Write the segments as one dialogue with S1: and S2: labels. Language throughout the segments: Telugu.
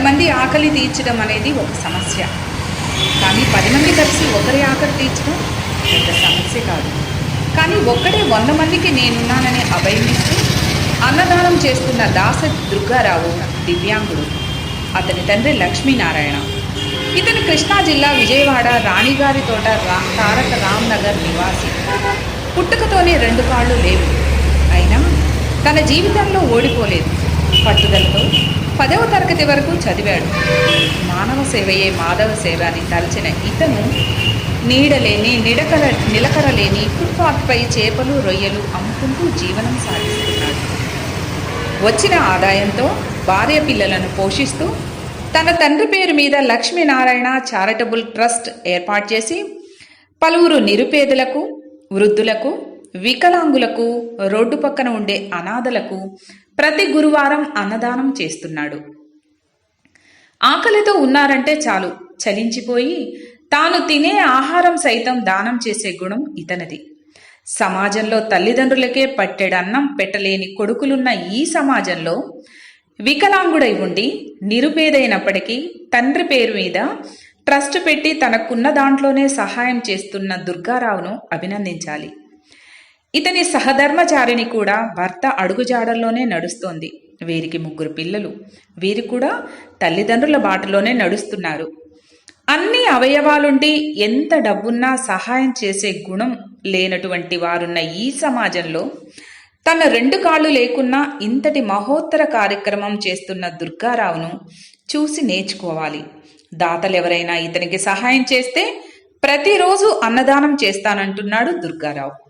S1: పది మంది ఆకలి తీర్చడం అనేది ఒక సమస్య. కానీ పది మంది కలిసి ఒకరి ఆకలి తీర్చడం పెద్ద సమస్య కాదు. కానీ ఒక్కడే వంద మందికి నేనున్నానని అభయమిస్తూ అన్నదానం చేస్తున్న దాస దుర్గారావు దివ్యాంగుడు. అతని తండ్రి లక్ష్మీనారాయణ. ఇతను కృష్ణా జిల్లా విజయవాడ రాణిగారి తోట రా తారక రామ్నగర్ నివాసి. పుట్టుకతోనే రెండు కాళ్ళు లేవు. అయినా తన జీవితంలో ఓడిపోలేదు. పట్టుదలతో పదవ తరగతి వరకు చదివాడు. మానవ సేవయే మాధవ సేవ అని తలచిన ఇతను నీడలేని నిడకర నిలకడలేని ఫుట్పాత్పై చేపలు రొయ్యలు అమ్ముకుంటూ జీవనం సాగిస్తున్నాడు. వచ్చిన ఆదాయంతో భార్య పిల్లలను పోషిస్తూ తన తండ్రి పేరు మీద లక్ష్మీనారాయణ చారిటబుల్ ట్రస్ట్ ఏర్పాటు చేసి పలువురు నిరుపేదలకు వృద్ధులకు వికలాంగులకు రోడ్డు పక్కన ఉండే అనాథలకు ప్రతి గురువారం అన్నదానం చేస్తున్నాడు. ఆకలితో ఉన్నారంటే చాలు చలించిపోయి తాను తినే ఆహారం సైతం దానం చేసే గుణం ఇతనిది. సమాజంలో తల్లిదండ్రులకే పట్టెడన్నం పెట్టలేని కొడుకులున్న ఈ సమాజంలో వికలాంగుడై ఉండి నిరుపేదైనప్పటికీ తండ్రి పేరు మీద ట్రస్ట్ పెట్టి తనకున్న దాంట్లోనే సహాయం చేస్తున్న దుర్గారావును అభినందించాలి. ఇతని సహధర్మచారిణి కూడా భర్త అడుగుజాడల్లోనే నడుస్తోంది. వీరికి ముగ్గురు పిల్లలు. వీరు కూడా తల్లిదండ్రుల బాటలోనే నడుస్తున్నారు. అన్ని అవయవాలుండి ఎంత డబ్బున్నా సహాయం చేసే గుణం లేనటువంటి వారున్న ఈ సమాజంలో తన రెండు కాళ్ళు లేకున్నా ఇంతటి మహోత్తర కార్యక్రమం చేస్తున్న దుర్గారావును చూసి నేర్చుకోవాలి. దాతలెవరైనా ఇతనికి సహాయం చేస్తే ప్రతిరోజు అన్నదానం చేస్తానంటున్నాడు దుర్గారావు.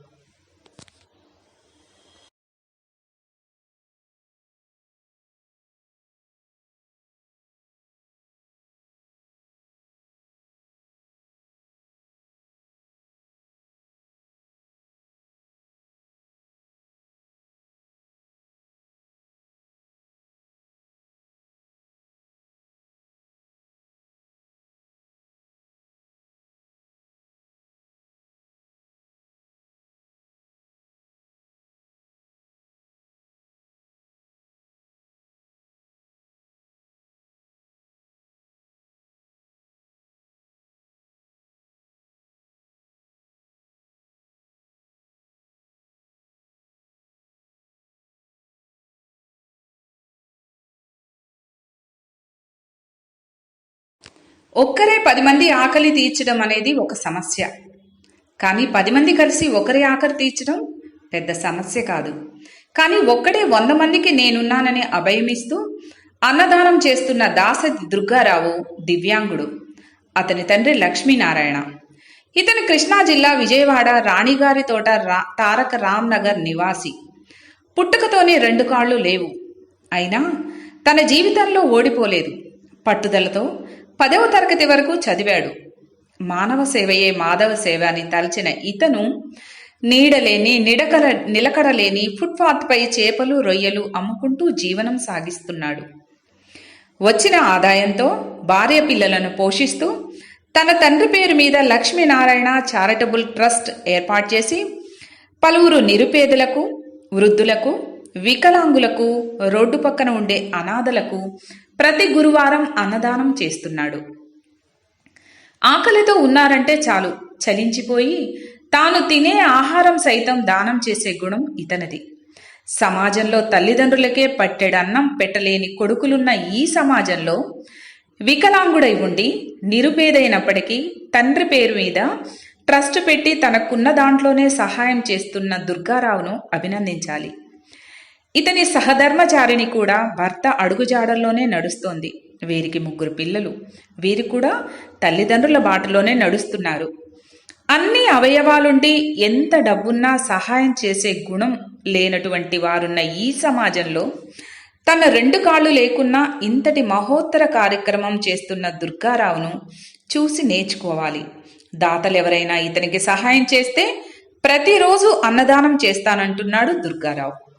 S1: ఒక్కరే పది మంది ఆకలి తీర్చడం అనేది ఒక సమస్య. కానీ పది మంది కలిసి ఒకరి ఆకలి తీర్చడం పెద్ద సమస్య కాదు. కానీ ఒక్కడే వంద మందికి నేనున్నానని అభయమిస్తూ అన్నదానం చేస్తున్న దాస దుర్గారావు దివ్యాంగుడు. అతని తండ్రి లక్ష్మీనారాయణ. ఇతను కృష్ణా జిల్లా విజయవాడ రాణిగారి తోట రా తారక రామ్నగర్ నివాసి. పుట్టుకతోనే రెండు కాళ్ళు లేవు. అయినా తన జీవితంలో ఓడిపోలేదు. పట్టుదలతో పదవ తరగతి వరకు చదివాడు. మానవ సేవయే మాధవ సేవ అని తలచిన ఇతను నీడలేని నిడకల నిలకడలేని ఫుట్పాత్పై చేపలు రొయ్యలు అమ్ముకుంటూ జీవనం సాగిస్తున్నాడు. వచ్చిన ఆదాయంతో భార్య పిల్లలను పోషిస్తూ తన తండ్రి పేరు మీద లక్ష్మీనారాయణ చారిటబుల్ ట్రస్ట్ ఏర్పాటు చేసి పలువురు నిరుపేదలకు వృద్ధులకు వికలాంగులకు రోడ్డు పక్కన ఉండే అనాథలకు ప్రతి గురువారం అన్నదానం చేస్తున్నాడు. ఆకలితో ఉన్నారంటే చాలు చలించిపోయి తాను తినే ఆహారం సైతం దానం చేసే గుణం ఇతనిది. సమాజంలో తల్లిదండ్రులకే పట్టెడన్నం పెట్టలేని కొడుకులున్న ఈ సమాజంలో వికలాంగుడై ఉండి నిరుపేదైనప్పటికీ తండ్రి పేరు మీద ట్రస్ట్ పెట్టి తనకున్న దాంట్లోనే సహాయం చేస్తున్న దుర్గారావును అభినందించాలి. ఇతని సహధర్మచారిణి కూడా భర్త అడుగుజాడల్లోనే నడుస్తోంది. వీరికి ముగ్గురు పిల్లలు. వీరు కూడా తల్లిదండ్రుల బాటలోనే నడుస్తున్నారు. అన్ని అవయవాలుండి ఎంత డబ్బున్నా సహాయం చేసే గుణం లేనటువంటి వారున్న ఈ సమాజంలో తన రెండు కాళ్ళు లేకున్నా ఇంతటి మహోత్తర కార్యక్రమం చేస్తున్న దుర్గారావును చూసి నేర్చుకోవాలి. దాతలెవరైనా ఇతనికి సహాయం చేస్తే ప్రతిరోజు అన్నదానం చేస్తానంటున్నాడు దుర్గారావు.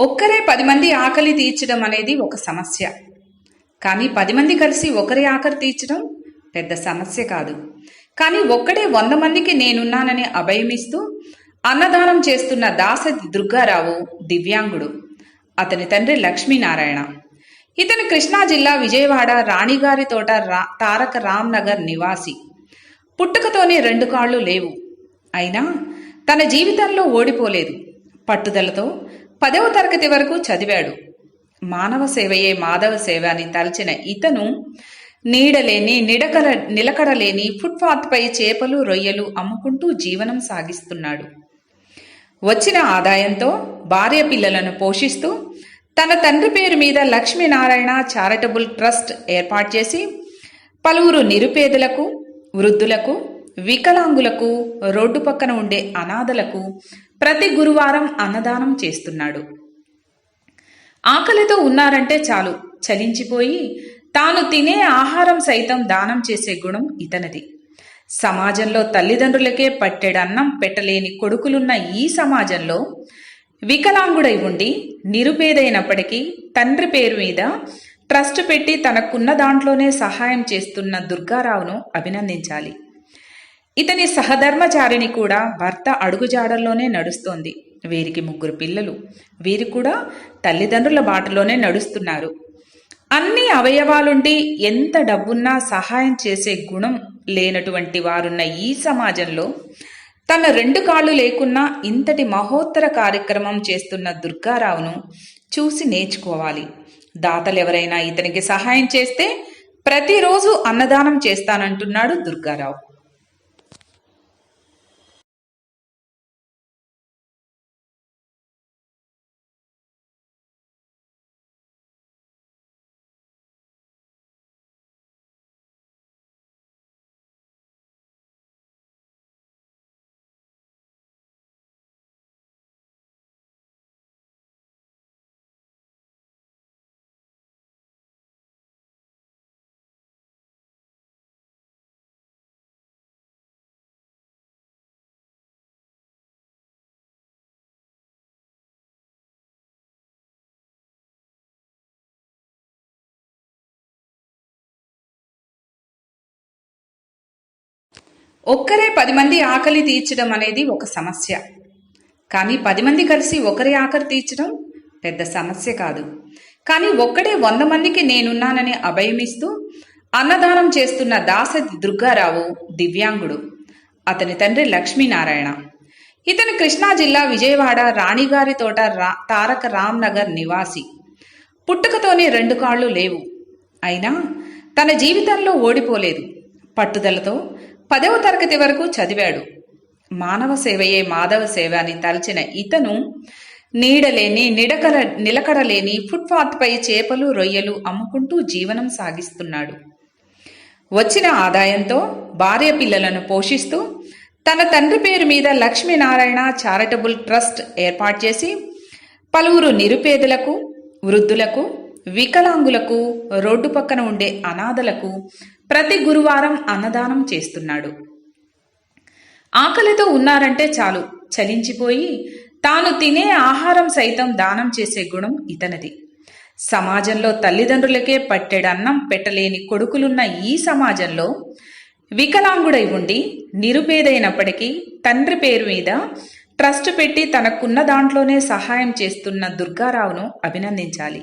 S1: ఒక్కరే పది మంది ఆకలి తీర్చడం అనేది ఒక సమస్య. కానీ పది మంది కలిసి ఒకరి ఆకలి తీర్చడం పెద్ద సమస్య కాదు. కానీ ఒక్కడే వంద మందికి నేనున్నానని అభయమిస్తూ అన్నదానం చేస్తున్న దాస దుర్గారావు దివ్యాంగుడు. అతని తండ్రి లక్ష్మీనారాయణ. ఇతను కృష్ణా జిల్లా విజయవాడ రాణిగారి తోట రా తారక రామ్నగర్ నివాసి. పుట్టుకతోనే రెండు కాళ్ళు లేవు. అయినా తన జీవితంలో ఓడిపోలేదు. పట్టుదలతో పదవ తరగతి వరకు చదివాడు. మానవ సేవయే మాధవ సేవ అని తలచిన ఇతను నీడలేని నిడకల నిలకడలేని ఫుట్పాత్పై చేపలు రొయ్యలు అమ్ముకుంటూ జీవనం సాగిస్తున్నాడు. వచ్చిన ఆదాయంతో భార్య పిల్లలను పోషిస్తూ తన తండ్రి పేరు మీద లక్ష్మీనారాయణ చారిటబుల్ ట్రస్ట్ ఏర్పాటు చేసి పలువురు నిరుపేదలకు వృద్ధులకు వికలాంగులకు రోడ్డు పక్కన ఉండే అనాథలకు ప్రతి గురువారం అన్నదానం చేస్తున్నాడు. ఆకలితో ఉన్నారంటే చాలు చలించిపోయి తాను తినే ఆహారం సైతం దానం చేసే గుణం ఇతనిది. సమాజంలో తల్లిదండ్రులకే పట్టెడన్నం పెట్టలేని కొడుకులున్న ఈ సమాజంలో వికలాంగుడై ఉండి నిరుపేదైనప్పటికీ తండ్రి పేరు మీద ట్రస్ట్ పెట్టి తనకున్న దాంట్లోనే సహాయం చేస్తున్న దుర్గారావును అభినందించాలి. ఇతని సహధర్మచారిణి కూడా భర్త అడుగుజాడల్లోనే నడుస్తోంది. వీరికి ముగ్గురు పిల్లలు. వీరు కూడా తల్లిదండ్రుల బాటలోనే నడుస్తున్నారు. అన్ని అవయవాలుండి ఎంత డబ్బున్నా సహాయం చేసే గుణం లేనటువంటి వారున్న ఈ సమాజంలో తన రెండు కాళ్ళు లేకున్నా ఇంతటి మహోత్తర కార్యక్రమం చేస్తున్న దుర్గారావును చూసి నేర్చుకోవాలి. దాతలెవరైనా ఇతనికి సహాయం చేస్తే ప్రతిరోజు అన్నదానం చేస్తానంటున్నాడు దుర్గారావు. ఒక్కరే పది మంది ఆకలి తీర్చడం అనేది ఒక సమస్య. కానీ పది మంది కలిసి ఒకరి ఆకలి తీర్చడం పెద్ద సమస్య కాదు. కానీ ఒక్కడే వంద మందికి నేనున్నానని అభయమిస్తూ అన్నదానం చేస్తున్న దాస దుర్గారావు దివ్యాంగుడు. అతని తండ్రి లక్ష్మీనారాయణ. ఇతను కృష్ణా జిల్లా విజయవాడ రాణిగారి తోట రా తారక రామ్నగర్ నివాసి. పుట్టుకతోనే రెండు కాళ్ళు లేవు. అయినా తన జీవితంలో ఓడిపోలేదు. పట్టుదలతో పదవ తరగతి వరకు చదివాడు. మానవ సేవయే మాధవ సేవ అని తలచిన ఇతను నీడలేని నిడకల నిలకడలేని ఫుట్పాత్పై చేపలు రొయ్యలు అమ్ముకుంటూ జీవనం సాగిస్తున్నాడు. వచ్చిన ఆదాయంతో భార్య పిల్లలను పోషిస్తూ తన తండ్రి పేరు మీద లక్ష్మీనారాయణ చారిటబుల్ ట్రస్ట్ ఏర్పాటు చేసి పలువురు నిరుపేదలకు వృద్ధులకు వికలాంగులకు రోడ్డు పక్కన ఉండే అనాథలకు ప్రతి గురువారం అన్నదానం చేస్తున్నాడు. ఆకలితో ఉన్నారంటే చాలు చలించిపోయి తాను తినే ఆహారం సైతం దానం చేసే గుణం ఇతనిది. సమాజంలో తల్లిదండ్రులకే పట్టెడన్నం పెట్టలేని కొడుకులున్న ఈ సమాజంలో వికలాంగుడై ఉండి నిరుపేదైనప్పటికీ తండ్రి పేరు మీద ట్రస్ట్ పెట్టి తనకున్న దాంట్లోనే సహాయం చేస్తున్న దుర్గారావును అభినందించాలి.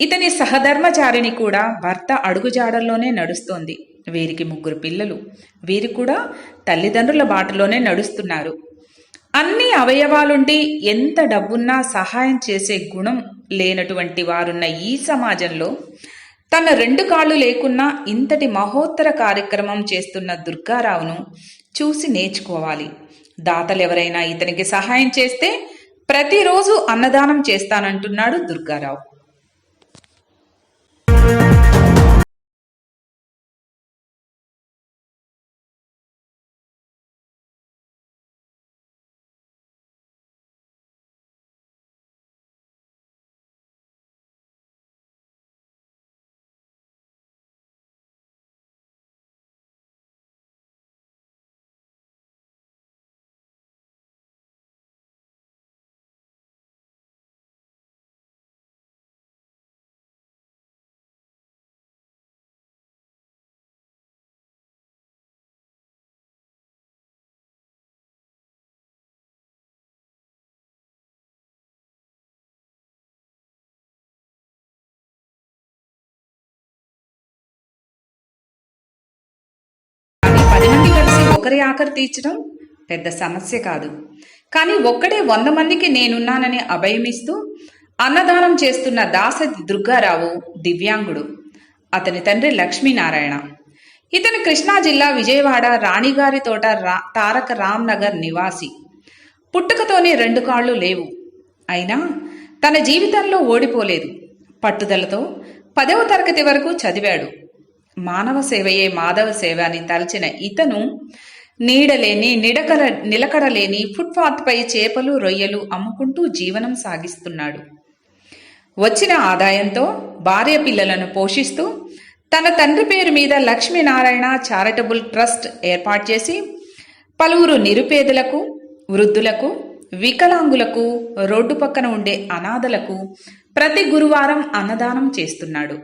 S1: ఇతని సహధర్మచారిణి కూడా భర్త అడుగుజాడల్లోనే నడుస్తోంది. వీరికి ముగ్గురు పిల్లలు. వీరు కూడా తల్లిదండ్రుల బాటలోనే నడుస్తున్నారు. అన్ని అవయవాలుండి ఎంత డబ్బున్నా సహాయం చేసే గుణం లేనటువంటి వారున్న ఈ సమాజంలో తన రెండు కాళ్ళు లేకున్నా ఇంతటి మహోత్తర కార్యక్రమం చేస్తున్న దుర్గారావును చూసి నేర్చుకోవాలి. దాతలెవరైనా ఇతనికి సహాయం చేస్తే ప్రతిరోజు అన్నదానం చేస్తానంటున్నాడు దుర్గారావు. ఒకరి ఆఖరి తీర్చడం పెద్ద సమస్య కాదు. కానీ ఒక్కడే వంద మందికి నేనున్నానని అభయమిస్తూ అన్నదానం చేస్తున్న దాస దుర్గారావు దివ్యాంగుడు. అతని తండ్రి లక్ష్మీనారాయణ. ఇతను కృష్ణా జిల్లా విజయవాడ రాణిగారి తోట రా తారక రామ్ నగర్ నివాసి. పుట్టుకతోనే రెండు కాళ్ళు లేవు. అయినా తన జీవితంలో ఓడిపోలేదు. పట్టుదలతో పదవ తరగతి వరకు చదివాడు. మానవ సేవయే మాధవ సేవ అని తలచిన ఇతను నీడలేని నిడకల నిలకడలేని ఫుట్పాత్పై చేపలు రొయ్యలు అమ్ముకుంటూ జీవనం సాగిస్తున్నాడు. వచ్చిన ఆదాయంతో భార్య పిల్లలను పోషిస్తూ తన తండ్రి పేరు మీద లక్ష్మీనారాయణ చారిటబుల్ ట్రస్ట్ ఏర్పాటు చేసి పలువురు నిరుపేదలకు వృద్ధులకు వికలాంగులకు రోడ్డు పక్కన ఉండే అనాథలకు ప్రతి గురువారం అన్నదానం చేస్తున్నాడు.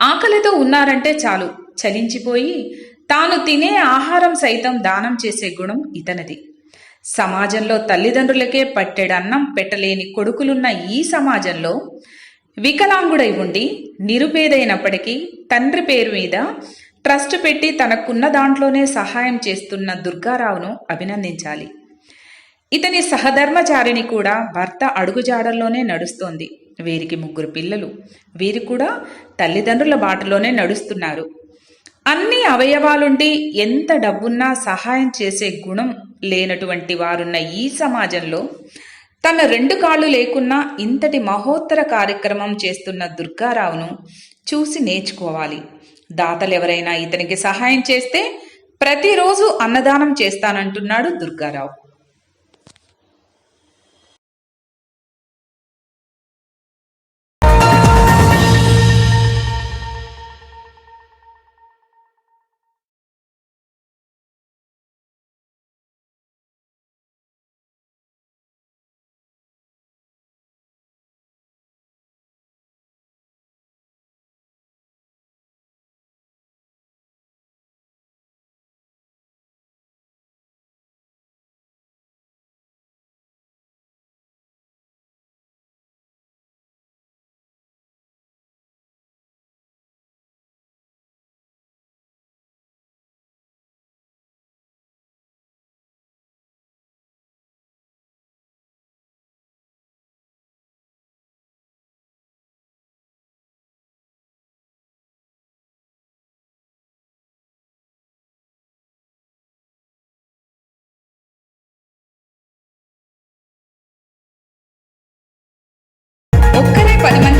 S1: ఆకలితో ఉన్నారంటే చాలు చలించిపోయి తాను తినే ఆహారం సైతం దానం చేసే గుణం ఇతనిది. సమాజంలో తల్లిదండ్రులకే పట్టెడన్నం పెట్టలేని కొడుకులున్న ఈ సమాజంలో వికలాంగుడై ఉండి నిరుపేదైనప్పటికీ తండ్రి పేరు మీద ట్రస్ట్ పెట్టి తనకున్న దాంట్లోనే సహాయం చేస్తున్న దుర్గారావును అభినందించాలి. ఇతని సహధర్మచారిణి కూడా భర్త అడుగుజాడల్లోనే నడుస్తోంది. వీరికి ముగ్గురు పిల్లలు. వీరు కూడా తల్లిదండ్రుల బాటలోనే నడుస్తున్నారు. అన్ని అవయవాలుండి ఎంత డబ్బున్నా సహాయం చేసే గుణం లేనటువంటి వారున్న ఈ సమాజంలో తన రెండు కాళ్ళు లేకున్నా ఇంతటి మహోత్తర కార్యక్రమం చేస్తున్న దుర్గారావును చూసి నేర్చుకోవాలి. దాతలు ఎవరైనా ఇతనికి సహాయం చేస్తే ప్రతిరోజు అన్నదానం చేస్తానంటున్నాడు దుర్గారావు.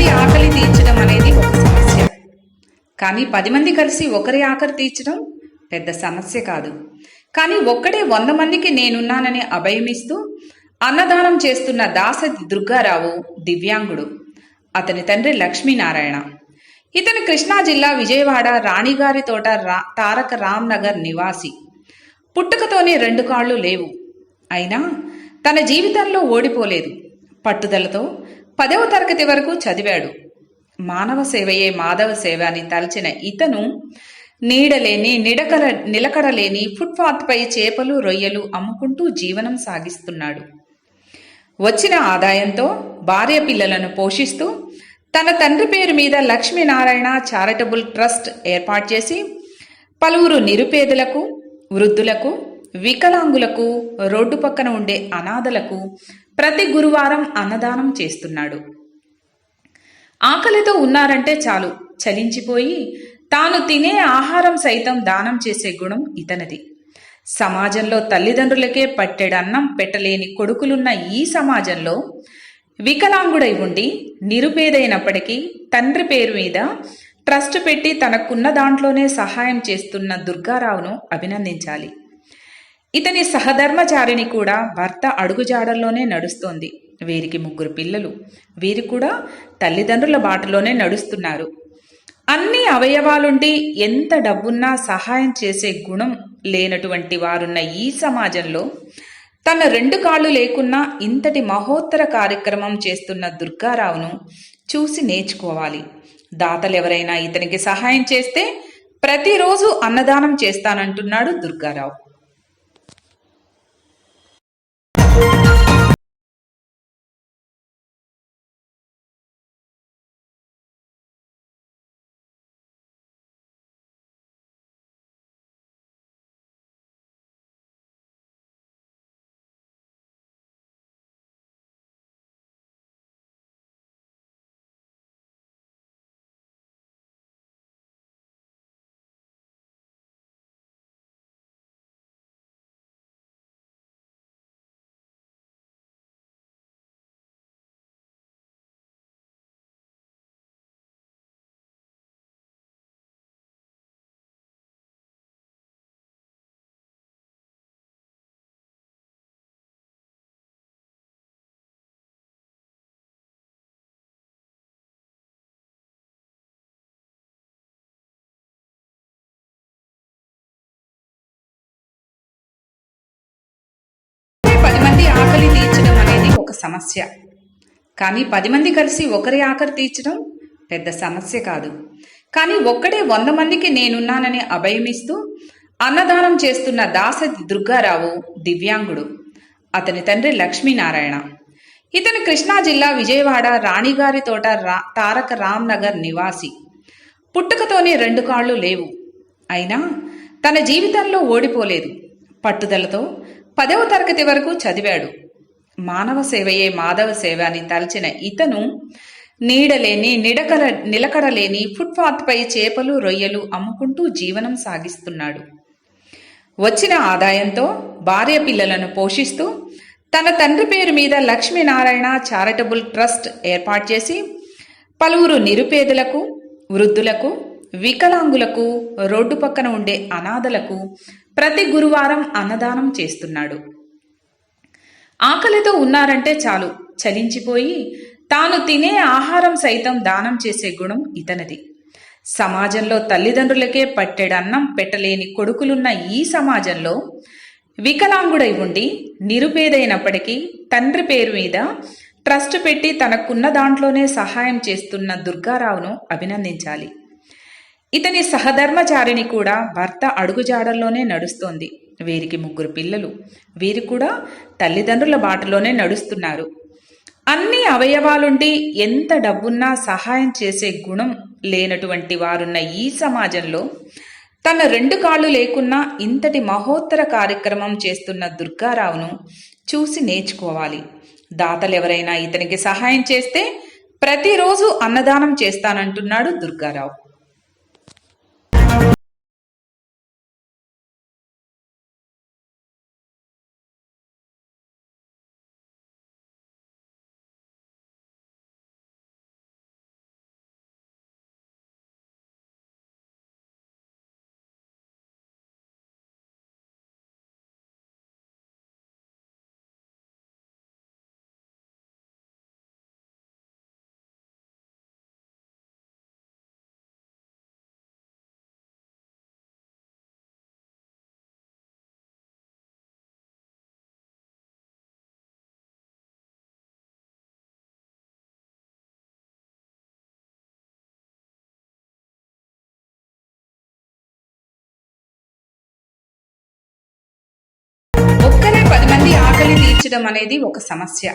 S1: ఆకలి తీర్చడం అనేది ఒక సమస్య. కానీ పది మంది కలిసి ఒకరి ఆకలి తీర్చడం పెద్ద సమస్య కాదు. కానీ ఒక్కడే వంద మందికి నేనున్నానని అభయమిస్తూ అన్నదానం చేస్తున్న దాస దుర్గారావు దివ్యాంగుడు. అతని తండ్రి లక్ష్మీనారాయణ. ఇతను కృష్ణా జిల్లా విజయవాడ రాణిగారి తోట రా తారక రామ్ నగర్ నివాసి. పుట్టుకతోనే రెండు కాళ్ళు లేవు. అయినా తన జీవితంలో ఓడిపోలేదు. పట్టుదలతో పదవ తరగతి వరకు చదివాడు. మానవ సేవయే మాధవ సేవ అని తలచిన ఇతను నీడలేని నిడకల నిలకడలేని ఫుట్పాత్పై చేపలు రొయ్యలు అమ్ముకుంటూ జీవనం సాగిస్తున్నాడు. వచ్చిన ఆదాయంతో భార్య పిల్లలను పోషిస్తూ తన తండ్రి పేరు మీద లక్ష్మీనారాయణ చారిటబుల్ ట్రస్ట్ ఏర్పాటు చేసి పలువురు నిరుపేదలకు వృద్ధులకు వికలాంగులకు రోడ్డు పక్కన ఉండే అనాథలకు ప్రతి గురువారం అన్నదానం చేస్తున్నాడు. ఆకలితో ఉన్నారంటే చాలు చలించిపోయి తాను తినే ఆహారం సైతం దానం చేసే గుణం ఇతనిది. సమాజంలో తల్లిదండ్రులకే పట్టెడన్నం పెట్టలేని కొడుకులున్న ఈ సమాజంలో వికలాంగుడై ఉండి నిరుపేదైనప్పటికీ తండ్రి పేరు మీద ట్రస్ట్ పెట్టి తనకున్న దాంట్లోనే సహాయం చేస్తున్న దుర్గారావును అభినందించాలి. ఇతని సహధర్మచారిణి కూడా భర్త అడుగుజాడల్లోనే నడుస్తోంది. వీరికి ముగ్గురు పిల్లలు. వీరు కూడా తల్లిదండ్రుల బాటలోనే నడుస్తున్నారు. అన్ని అవయవాలుండి ఎంత డబ్బున్నా సహాయం చేసే గుణం లేనటువంటి వారున్న ఈ సమాజంలో తన రెండు కాళ్ళు లేకున్నా ఇంతటి మహోత్తర కార్యక్రమం చేస్తున్న దుర్గారావును చూసి నేర్చుకోవాలి. దాతలు ఎవరైనా ఇతనికి సహాయం చేస్తే ప్రతిరోజు అన్నదానం చేస్తానంటున్నాడు దుర్గారావు. మంది ఆకలి తీర్చడం అనేది ఒక సమస్య. కానీ పది మంది కలిసి ఒకరి ఆకలి తీర్చడం పెద్ద సమస్య కాదు. కానీ ఒక్కడే వంద మందికి నేనున్నానని అభయమిస్తూ అన్నదానం చేస్తున్న దాసతి దుర్గారావు దివ్యాంగుడు. అతని తండ్రి లక్ష్మీనారాయణ. ఇతను కృష్ణా జిల్లా విజయవాడ రాణిగారి తోట రా తారక రామ్ నగర్ నివాసి. పుట్టుకతోనే రెండు కాళ్ళు లేవు. అయినా తన జీవితంలో ఓడిపోలేదు. పట్టుదలతో పదవ తరగతి వరకు చదివాడు. మానవ సేవయే మాధవ సేవ అని తలచిన ఇతను నీడలేని నిడకల నిలకడలేని ఫుట్పాత్పై చేపలు రొయ్యలు అమ్ముకుంటూ జీవనం సాగిస్తున్నాడు. వచ్చిన ఆదాయంతో భార్య పిల్లలను పోషిస్తూ తన తండ్రి పేరు మీద లక్ష్మీనారాయణ చారిటబుల్ ట్రస్ట్ ఏర్పాటు చేసి పలువురు నిరుపేదలకు వృద్ధులకు వికలాంగులకు రోడ్డు పక్కన ఉండే అనాథలకు ప్రతి గురువారం అన్నదానం చేస్తున్నాడు. ఆకలితో ఉన్నారంటే చాలు చలించిపోయి తాను తినే ఆహారం సైతం దానం చేసే గుణం ఇతనిది. సమాజంలో తల్లిదండ్రులకే పట్టెడన్నం పెట్టలేని కొడుకులున్న ఈ సమాజంలో వికలాంగుడై ఉండి నిరుపేదైనప్పటికీ తండ్రి పేరు మీద ట్రస్ట్ పెట్టి తనకున్న దాంట్లోనే సహాయం చేస్తున్న దుర్గారావును అభినందించాలి. ఇతని సహధర్మచారిణి కూడా భర్త అడుగుజాడల్లోనే నడుస్తోంది. వీరికి ముగ్గురు పిల్లలు. వీరు కూడా తల్లిదండ్రుల బాటలోనే నడుస్తున్నారు. అన్ని అవయవాలుండి ఎంత డబ్బున్నా సహాయం చేసే గుణం లేనటువంటి వారున్న ఈ సమాజంలో తన రెండు కాళ్ళు లేకున్నా ఇంతటి మహోత్తర కార్యక్రమం చేస్తున్న దుర్గారావును చూసి నేర్చుకోవాలి. దాతలు ఎవరైనా ఇతనికి సహాయం చేస్తే ప్రతిరోజు అన్నదానం చేస్తానంటున్నాడు దుర్గారావు. ఆకలి తీర్చడం అనేది ఒక సమస్య.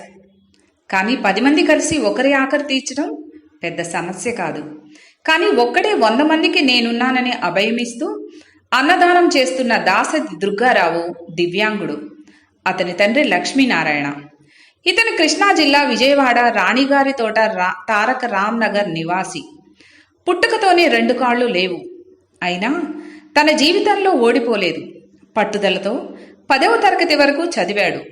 S1: కానీ పది మంది కలిసి ఒకరి ఆకలి తీర్చడం పెద్ద సమస్య కాదు. కానీ ఒక్కడే వంద మందికి నేనున్నానని అభయమిస్తూ అన్నదానం చేస్తున్న దాస దుర్గారావు దివ్యాంగుడు. అతని తండ్రి లక్ష్మీనారాయణ. ఇతను కృష్ణా జిల్లా విజయవాడ రాణిగారి తోట రా తారక రామ్నగర్ నివాసి. పుట్టుకతోనే రెండు కాళ్ళు లేవు. అయినా తన జీవితంలో ఓడిపోలేదు. పట్టుదలతో పదవ తరగతి వరకు చదివాడు.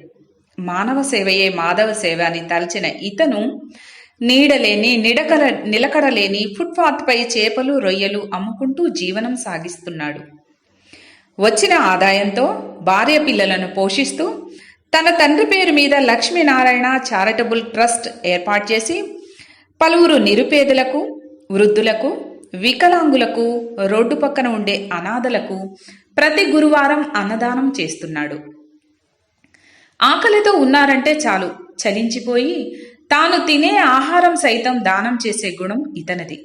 S1: మానవ సేవయే మాధవ సేవ అని తలచిన ఇతను నీడలేని నిడకల నిలకడలేని ఫుట్పాత్పై చేపలు రొయ్యలు అమ్ముకుంటూ జీవనం సాగిస్తున్నాడు. వచ్చిన ఆదాయంతో భార్య పిల్లలను పోషిస్తూ తన తండ్రి పేరు మీద లక్ష్మీనారాయణ చారిటబుల్ ట్రస్ట్ ఏర్పాటు చేసి పలువురు నిరుపేదలకు వృద్ధులకు వికలాంగులకు రోడ్డు పక్కన ఉండే అనాథలకు ప్రతి గురువారం అన్నదానం చేస్తున్నాడు. ఆకలితో ఉన్నారంటే చాలు. చలించిపోయి తాను తినే ఆహారం సైతం దానం చేసే గుణం ఇతనిది.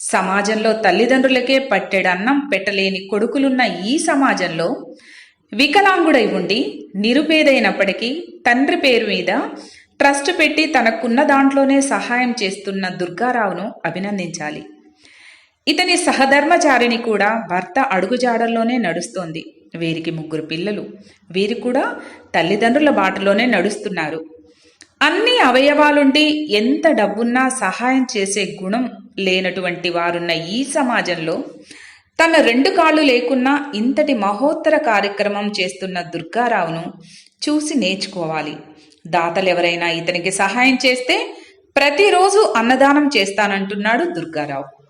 S1: సమాజంలో తల్లిదండ్రులకే పట్టెడన్నం పెట్టలేని కొడుకులున్న ఈ సమాజంలో వికలాంగుడై ఉండి నిరుపేదైనప్పటికీ తండ్రి పేరు మీద ట్రస్ట్ పెట్టి తనకున్న దాంట్లోనే సహాయం చేస్తున్న దుర్గారావును అభినందించాలి. ఇతని సహధర్మచారిణి కూడా భర్త అడుగుజాడల్లోనే నడుస్తోంది. వీరికి ముగ్గురు పిల్లలు. వీరు కూడా తల్లిదండ్రుల బాటలోనే నడుస్తున్నారు. అన్ని అవయవాలుండి ఎంత డబ్బున్నా సహాయం చేసే గుణం లేనటువంటి వారున్న ఈ సమాజంలో తన రెండు కాళ్ళు లేకున్నా ఇంతటి మహోత్తర కార్యక్రమం చేస్తున్న దుర్గారావును చూసి నేర్చుకోవాలి. దాతలు ఎవరైనా ఇతనికి సహాయం చేస్తే ప్రతిరోజు అన్నదానం చేస్తానంటున్నాడు దుర్గారావు.